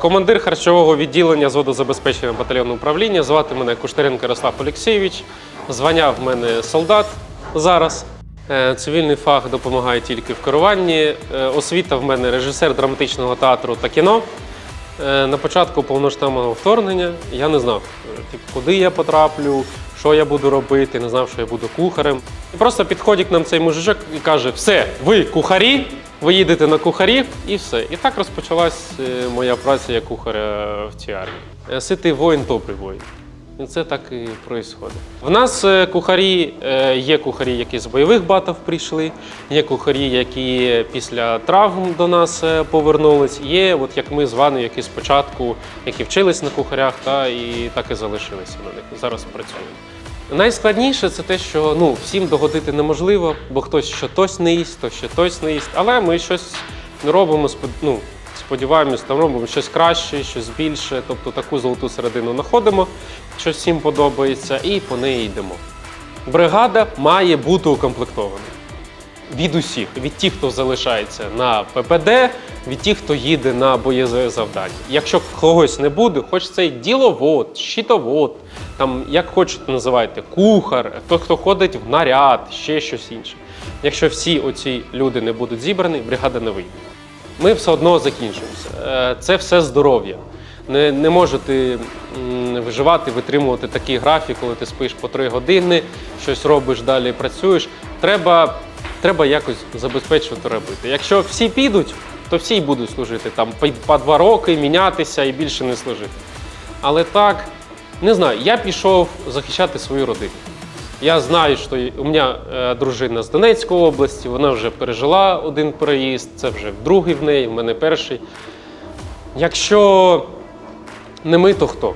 Командир харчового відділення з водозабезпечення батальйону управління. Звати мене Куштаренко Ярослав Олексійович. Звання в мене солдат зараз. Е, Цивільний фах допомагає тільки в керуванні. Е, Освіта в мене режисер драматичного театру та кіно. Е, На початку повноштабного вторгнення я не знав, типу, куди я потраплю, що я буду робити, не знав, що я буду кухарем. І просто підходить к нам цей мужичок і каже: все, ви кухарі, ви їдете на кухарів і все. І так розпочалась е, моя праця як кухаря в цій армії. Е, Ситий воїн, добрий воїн. І це так і відбувається. В нас е, кухарі, є кухарі, які з бойових батів прийшли, є кухарі, які після травм до нас повернулись. Є, от як ми з вами, які спочатку, які вчились на кухарях, та і так і залишилися на них. Зараз працюємо. Найскладніше це те, що ну, всім догодити неможливо, бо хтось що тось не їсть, то ще тось не їсть. Але ми щось робимо, ну, сподіваємось, там робимо щось краще, щось більше. Тобто таку золоту середину знаходимо, що всім подобається, і по неї йдемо. Бригада має бути укомплектована. Від усіх, від тих, хто залишається на ППД, від тих, хто їде на боєзове завдання. Якщо когось не буде, хоч це діловод, щитовод, там як хочете називайте, кухар, той, хто ходить в наряд, ще щось інше. Якщо всі оці люди не будуть зібрані, бригада не вийде. Ми все одно закінчимося. Е, Це все здоров'я. Не, не можете м, виживати, витримувати такий графік, коли ти спиш по три години, щось робиш далі, працюєш. Треба, треба якось забезпечувати робити. Якщо всі підуть, то всі й будуть служити там по, два роки, мінятися і більше не служити. Але так, не знаю, я пішов захищати свою родину. Я знаю, що у мене е, дружина з Донецької області, вона вже пережила один переїзд, це вже другий в неї, в мене перший. Якщо не ми, то хто?